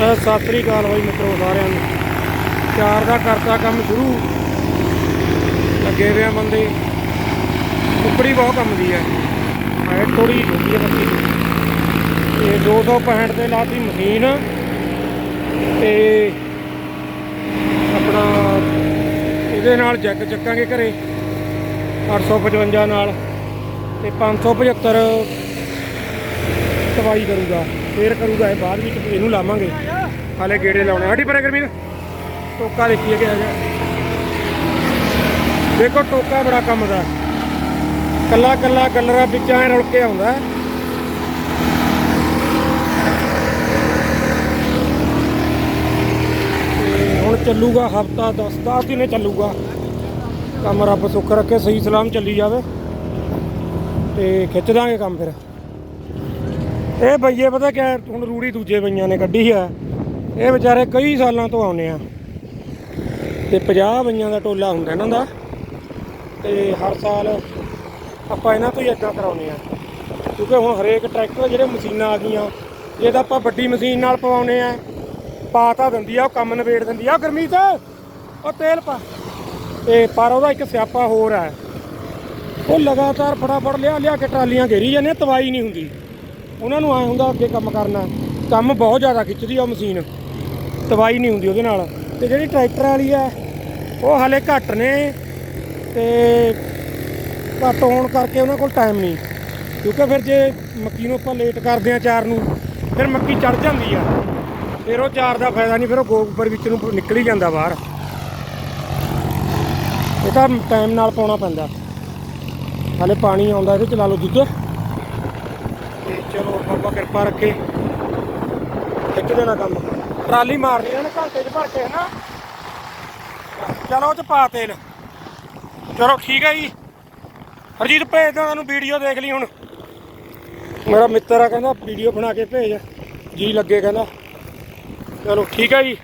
ਸਤਿ ਸ੍ਰੀ ਅਕਾਲ ਬਾਈ ਮਿੱਤਰੋ ਸਾਰਿਆਂ ਨੂੰ। ਚਾਰ ਦਾ ਕਰਤਾ ਕੰਮ ਸ਼ੁਰੂ। ਲੱਗੇ ਹੋਏ ਆ ਬੰਦੇ। ਕੁੱਕੜੀ ਬਹੁਤ ਕੰਮ ਦੀ ਹੈ ਹਾਏ ਥੋੜੀ ਛੋਟੀ ਹੈ ਬੱਤੀ। ਇਹ 265 ਤੇ ਲਾਤੀ ਮਸ਼ੀਨ। ਤੇ ਆਪਣਾ ਇਹਦੇ ਨਾਲ ਜੈਕ ਚੱਕਾਂਗੇ ਘਰੇ। 855 ਨਾਲ। ਤੇ 575 ਸਵਾਈ ਕਰੂਗਾ। ਫੇਰ ਕਰੂਗਾ ਇਹ, ਬਾਅਦ ਵਿੱਚ ਇਹਨੂੰ ਲਾਵਾਂਗੇ। ਹਾਲੇ ਗੇੜੇ ਲਾਉਣੇ ਹੱਡੀ ਪਰੇ ਗਰਮੀ ਟੋਕਾ ਦੇਖੀਏ ਕਿ ਆ ਦੇਖੋ, ਟੋਕਾ ਬੜਾ ਕੰਮ ਦਾ। ਕੱਲਾ ਕੱਲਾ ਗੱਲਰਾ ਵਿੱਚ ਐ ਰੁਲ ਕੇ ਆਉਂਦਾ। ਹੁਣ ਚੱਲੂਗਾ ਹਫਤਾ 10 10 ਦਿਨੇ ਚੱਲੂਗਾ। ਕੰਮ ਰੱਬ ਸੁੱਖ ਰੱਖੇ, ਸਹੀ ਸਲਾਮ ਚੱਲੀ ਜਾਵੇ। ਤੇ ਖਿੱਚ ਦਾਂਗੇ ਕੰਮ ਫਿਰ। ਇਹ ਬਈਏ ਪਤਾ ਕਿਆ ਹੁਣ ਰੂੜੀ ਦੂਜੇ ਬਈਆਂ ਨੇ ਕੱਢੀ ਆ। ਇਹ ਵਿਚਾਰੇ ਕਈ ਸਾਲਾਂ ਤੋਂ ਆਉਂਦੇ ਆ। ਤੇ 50 ਬਈਆਂ ਦਾ ਟੋਲਾ ਹੁੰਦਾ ਇਹਨਾਂ ਦਾ। ਤੇ ਹਰ ਸਾਲ ਆਪਾਂ ਇਹਨਾਂ ਤੋਂ ਹੀ ਏਦਾਂ ਕਰਾਉਂਦੇ ਆ। ਕਿਉਂਕਿ ਹੁਣ ਹਰੇਕ ਟਰੈਕਟਰ ਜਿਹੜੇ ਮਸ਼ੀਨਾਂ ਆ ਗਈਆਂ ਜੇ ਤਾਂ ਆਪਾਂ ਵੱਡੀ ਮਸ਼ੀਨ ਨਾਲ ਪਵਾਉਨੇ ਆ। ਪਾ ਤਾਂ ਦਿੰਦੀ ਆ ਉਹ ਕੰਮ ਨਿਬੇੜ ਦਿੰਦੀ ਆ। ਗਰਮੀਤ ਉਹ ਤੇਲ ਪਾ। ਤੇ ਪਰ ਉਹਦਾ ਇੱਕ ਸਿਆਪਾ ਹੋਰ ਆ। ਉਹ ਲਗਾਤਾਰ ਫਟਾਫਟ ਲਿਆ ਲਿਆ ਕੇ ਟਰਾਲੀਆਂ ਘੇਰੀ ਜਾਂਦੇ ਆ, ਤਵਾਈ ਨਹੀਂ ਹੁੰਦੀ। ਉਹਨਾਂ ਨੂੰ ਐ ਹੁੰਦਾ ਅੱਗੇ ਕੰਮ ਕਰਨਾ। ਕੰਮ ਬਹੁਤ ਜ਼ਿਆਦਾ ਖਿੱਚਦੀ ਆ ਉਹ ਮਸ਼ੀਨ। ਤਵਾਈ ਨਹੀਂ ਹੁੰਦੀ ਉਹਦੇ ਨਾਲ। ਤੇ ਜਿਹੜੀ ਟਰੈਕਟਰ ਵਾਲੀ ਆ, ਉਹ ਹਲੇ ਘੱਟ ਨੇ। ਤੇ ਘੱਟ ਹੋਣ ਕਰਕੇ ਉਹਨਾਂ ਕੋਲ ਟਾਈਮ ਨਹੀਂ। ਕਿਉਂਕਿ ਫਿਰ ਜੇ ਮੱਕੀ ਨੂੰ ਆਪਾਂ ਲੇਟ ਕਰਦੇ ਆ ਚਾਰ ਨੂੰ, ਫਿਰ ਮੱਕੀ ਚੜ ਜਾਂਦੀ ਆ। ਫਿਰ ਉਹ ਚਾਰ ਦਾ ਫਾਇਦਾ ਨਹੀਂ, ਫਿਰ ਉਹ ਗੋਬਰ ਵਿੱਚ ਨੂੰ ਨਿਕਲ ਹੀ ਜਾਂਦਾ ਬਾਹਰ। ਇਹ ਤਾਂ ਟਾਈਮ ਨਾਲ ਪਾਉਣਾ ਪੈਂਦਾ। ਹਾਲੇ ਪਾਣੀ ਆਉਂਦਾ, ਇਹਦੇ ਚ ਲਾ ਲਓ ਦੁੱਧ ਤੇ ਚਲੋ ਬਾਬਾ ਕਿਰਪਾ ਰੱਖੇ। ਖਿੱਚ ਦੇਣਾ ਕੰਮ ਟਰਾਲੀ ਮਾਰਨੀ ਇਹਨਾਂ ਨੇ, ਘੰਟੇ 'ਚ ਭਰ ਕੇ ਹਨਾ। ਚਲੋ ਉਹ 'ਚ ਪਾ ਤੇਲ। ਚਲੋ ਠੀਕ ਹੈ ਜੀ। ਹਰਜੀਤ, ਭੇਜ ਭੇਜਦਾ ਤੁਹਾਨੂੰ ਵੀਡੀਓ ਦੇਖ ਲਈ ਹੁਣ। ਮੇਰਾ ਮਿੱਤਰ ਆ, ਕਹਿੰਦਾ ਵੀਡੀਓ ਬਣਾ ਕੇ ਭੇਜ। ਜੀ ਲੱਗੇ, ਕਹਿੰਦਾ। ਚਲੋ ਠੀਕ ਹੈ ਜੀ।